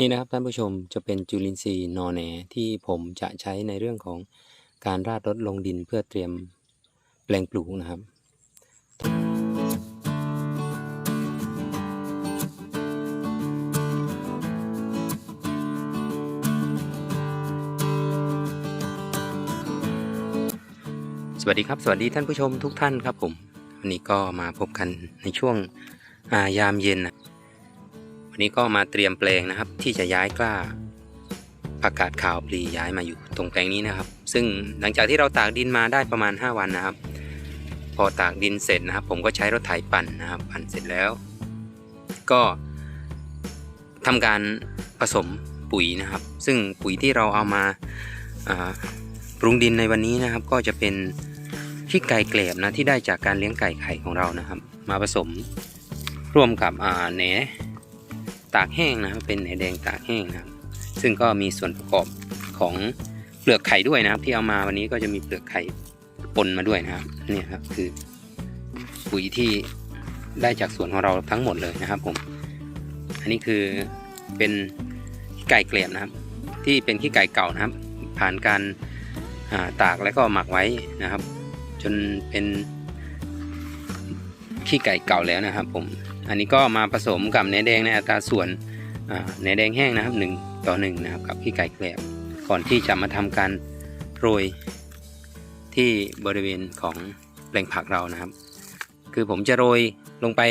นี่นะครับท่านผู้ชมจะเป็นจุลินทรีย์นอแหนที่ผมจะใช้ในเรื่องของการราดรดลงดินเพื่อเตรียมแปลงปลูกนะครับ สวัสดีครับ สวัสดีท่านผู้ชมทุกท่านครับผม วันนี้ก็มาพบกันในช่วงายามเย็นนะ วันนี้ก็มาเตรียมแปลงนะครับ ที่จะย้ายกล้าผักกาดขาวปลีย้ายมาอยู่ตรงแปลงนี้นะครับ ซึ่งหลังจากที่เราตากดินมาได้ประมาณ 5 วันนะครับ พอตากดินเสร็จนะครับ ผมก็ใช้รถไถปั่นนะครับ ปั่นเสร็จแล้ว ก็ทำการผสมปุ๋ยนะครับ ซึ่งปุ๋ยที่เราเอามาปรุงดินในวันนี้นะครับ ก็จะเป็นขี้ไก่เกลบนะที่ได้จากการเลี้ยงไก่ไข่ของเรานะครับ มาผสมร่วมกับแหน ตากแห้งนะครับ เป็นแหนแดงตากแห้งนะครับ ซึ่งก็มีส่วนประกอบของเปลือกไข่ด้วยนะครับ ที่เอามาวันนี้ก็จะมีเปลือกไข่ปนมาด้วยนะครับเนี่ยครับคือปุ๋ยที่ได้จากสวนของเราทั้งหมดเลยนะครับผม อันนี้คือเป็นขี้ไก่เกลียบนะครับ ที่เป็นขี้ไก่เก่านะครับ ผ่านการาตากแล้วก็หมักไว้นะครับ จนเป็นขี้ไก่เก่าแล้วนะครับผม อันนี้ก็มาผสมกับเนื้อแดงในอัตราส่วนเนื้อแดงแห้งนะครับ 1 ต่อ 1 นะครับกับขี้ไก่แกลบก่อนที่จะมาทำการโรยที่บริเวณของแปลงผักเรานะครับ คือผมจะโรยลงไป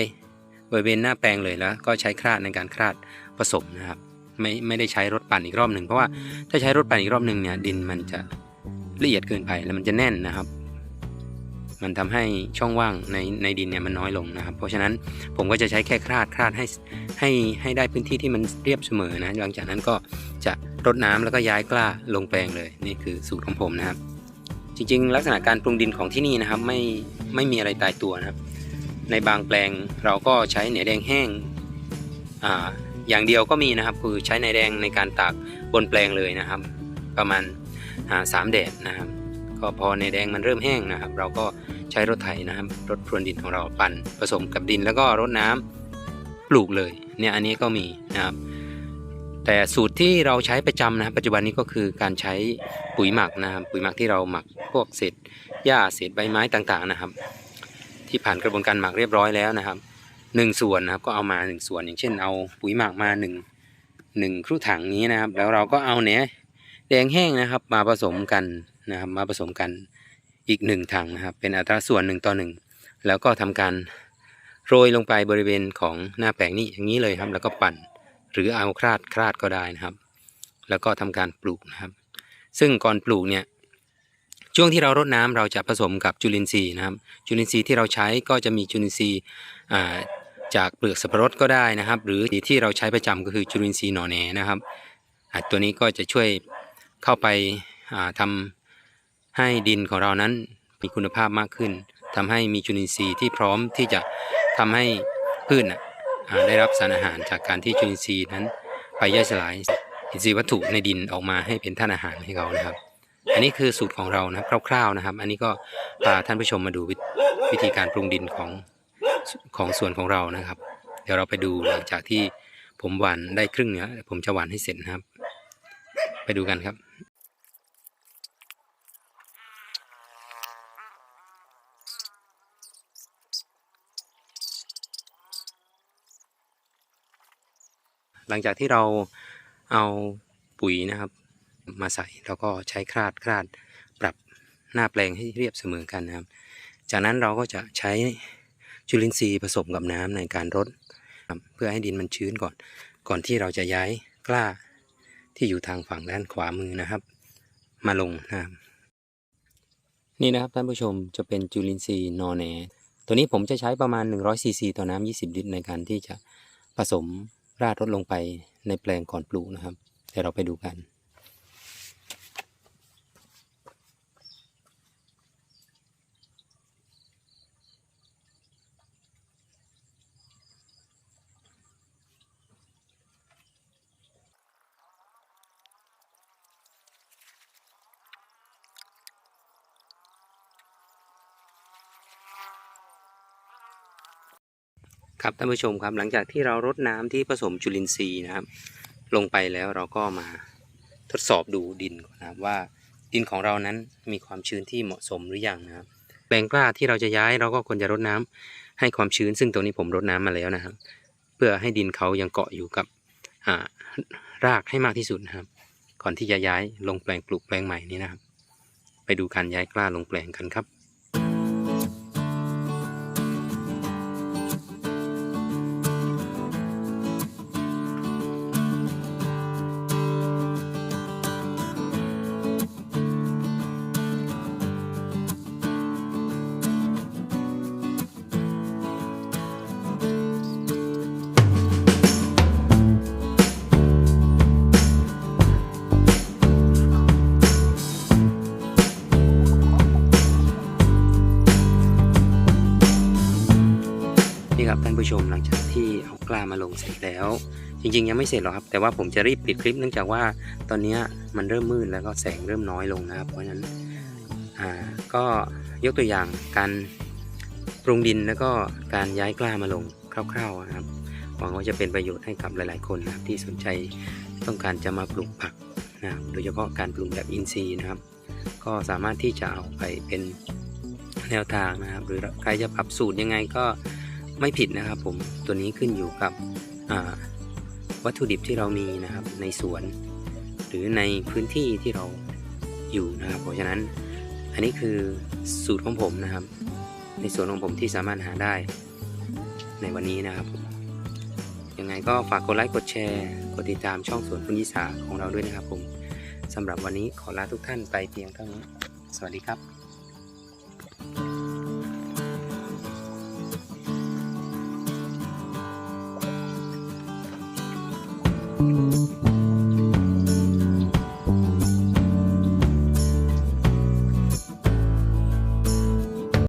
บริเวณหน้าแปลงเลยแล้ว ก็ใช้คราดในการคราดผสมนะครับไม่ไม่ได้ใช้รถปั่นอีกรอบหนึ่งเพราะว่าถ้าใช้รถปั่นอีกรอบหนึ่งเนี่ยดินมันจะละเอียดเกินไปแล้วมันจะแน่นนะครับ มันทำให้ช่องว่างในในดินเนี่ยมันน้อยลงนะครับ เพราะฉะนั้นผมก็จะใช้แค่คราดคราดให้ให้ให้ได้พื้นที่ที่มันเรียบเสมอนะ หลังจากนั้นก็จะรดน้ำแล้วก็ย้ายกล้าลงแปลงเลย นี่คือสูตรของผมนะครับ จริงๆ ลักษณะการปรุงดินของที่นี่นะครับ ไม่ไม่มีอะไรตายตัวนะครับ ในบางแปลงเราก็ใช้เหนือแดงแห้งอ่าอย่างเดียวก็มีนะครับ คือใช้ในแดงในการตากบนแปลงเลยนะครับ ประมาณสามแดดนะครับ ก็พอในแดงมันเริ่มแห้งนะครับ เราก็ใช้รถไถนะครับ รถพรวนดินของเราปั่นผสมกับดินแล้วก็รดน้ำปลูกเลยเนี่ยอันนี้ก็มีนะครับ แต่สูตรที่เราใช้ประจำนะครับปัจจุบันนี้ก็คือการใช้ปุ๋ยหมักนะครับปุ๋ยหมักที่เราหมักพวกเศษหญ้าเศษใบไม้ต่างๆนะครับ ที่ผ่านกระบวนการหมักเรียบร้อยแล้วนะครับหนึ่งส่วนนะครับก็เอามาหนึ่งส่วน อย่างเช่นเอาปุ๋ยหมักมาหนึ่งหนึ่งครุถังนี้นะครับ แล้วเราก็เอาเนี้ยแดงแห้งนะครับ มาผสมกัน นะครับมาผสมกันอีกหนึ่งถังนะครับ เป็นอัตราส่วนหนึ่งต่อหนึ่งแล้วก็ทำการโรยลงไปบริเวณของหน้าแปลงนี้อย่างนี้เลยครับ แล้วก็ปั่นหรือเอาคราดคราดก็ได้นะครับ แล้วก็ทำการปลูกนะครับ ซึ่งก่อนปลูกเนี่ยช่วงที่เรารดน้ำเราจะผสมกับจุลินทรีย์นะครับ จุลินทรีย์ที่เราใช้ก็จะมีจุลินทรีย์จากเปลือกสับปะรดก็ได้นะครับ หรือที่เราใช้ประจำก็คือจุลินทรีย์หน่อแหนนะครับตัวนี้ก็จะช่วยเข้าไปอ่าทำ ให้ดินของเรานั้นมีคุณภาพมากขึ้นทำให้มีจุลินทรีย์ที่พร้อมที่จะทำให้พืชน่ะได้รับสารอาหารจากการที่จุลินทรีย์นั้น ไปย่อยสลายอินทรีย์วัตถุในดินออกมาให้เป็นธาตุอาหารให้เขานะครับ อันนี้คือสูตรของเรานะครับคร่าวๆนะครับ อันนี้ก็พาท่านผู้ชมมาดูวิวธีการปรุงดินของของส่วนของเรานะครับ เดี๋ยวเราไปดูหลังจากที่ผมหว่านได้ครึ่งเนื้อผมจะหว่านให้เสร็จนะครับ ไปดูกันครับ ลังจากที่เราเอาปุ๋ยนะครับ มาใส่แล้วก็ใช้คราดคราดปรับหน้าแปลงให้เรียบเสมอกันนะครับ จากนั้นเราก็จะใช้จุลินทรีย์ผสมกับน้ำในการรดเพื่อให้ดินมันชื้นก่อน ก่อนที่เราจะย้ายกล้าที่อยู่ทางฝั่งด้านขวามือนะครับ มาลงนะครับนี่นะครับท่านผู้ชมจะเป็นจุลินทรีย์นอแหนตัวนี้ผมจะใช้ประมาณ100ซีซีต่อน้ำ20 ลิตรในการที่จะผสม ราดลดลงไปในแปลงก่อนปลูกนะครับ เดี๋ยวเราไปดูกัน ครับท่านผู้ชมครับหลังจากที่เรารดน้ำที่ผสมจุลินทรีย์นะครับ ลงไปแล้วเราก็มาทดสอบดูดินนนะครับว่าดินของเรานั้นมีความชื้นที่เหมาะสมหรือยังนะครับแปลงกล้าที่เราจะย้ายเราก็ควรจะรดน้ำให้ความชื้น ซึ่งตรงนี้ผมรดน้ำมาแล้วนะครับ เพื่อให้ดินเขายังเกาะอยู่กับอ่ารากให้มากที่สุดนะครับ ก่อนที่จะย้ายลงแปลงปลูกแปลงใหม่นี้นะครับ ไปดูการย้ายกล้าลงแปลงกันครับ ครับท่านผู้ชมหลังจากที่เอากล้ามาลงเสร็จแล้ว จริงๆ ยังไม่เสร็จหรอกครับ แต่ว่าผมจะรีบปิดคลิปเนื่องจากว่าตอนนี้มันเริ่มมืดแล้วก็แสงเริ่มน้อยลงนะครับเพราะฉะนั้นอ่าก็ยกตัวอย่างการปรุงดินแล้วก็การย้ายกล้ามาลงคร่าวๆนะครับหวังว่าจะเป็นประโยชน์ให้กับหลายๆคนนะครับที่สนใจต้องการจะมาปลูกผักนะโดยเฉพาะการปลูกแบบอินทรีย์นะครับ ก็สามารถที่จะเอาไปเป็นแนวทางนะครับ หรือใครจะปรับสูตรยังไงก็ ไม่ผิดนะครับผมตัวนี้ขึ้นอยู่กับวัตถุดิบที่เรามีนะครับในสวน หรือในพื้นที่ที่เราอยู่นะครับ เพราะฉะนั้นอันนี้คือสูตรของผมนะครับ ในสวนของผมที่สามารถหาได้ในวันนี้นะครับยังไงก็ฝากกดไลค์กดแชร์กดติดตามช่องสวนคุณยิสาของเราด้วยนะครับผมสำหรับวันนี้ขอลาทุกท่านไปเพียงเท่านี้ สวัสดีครับ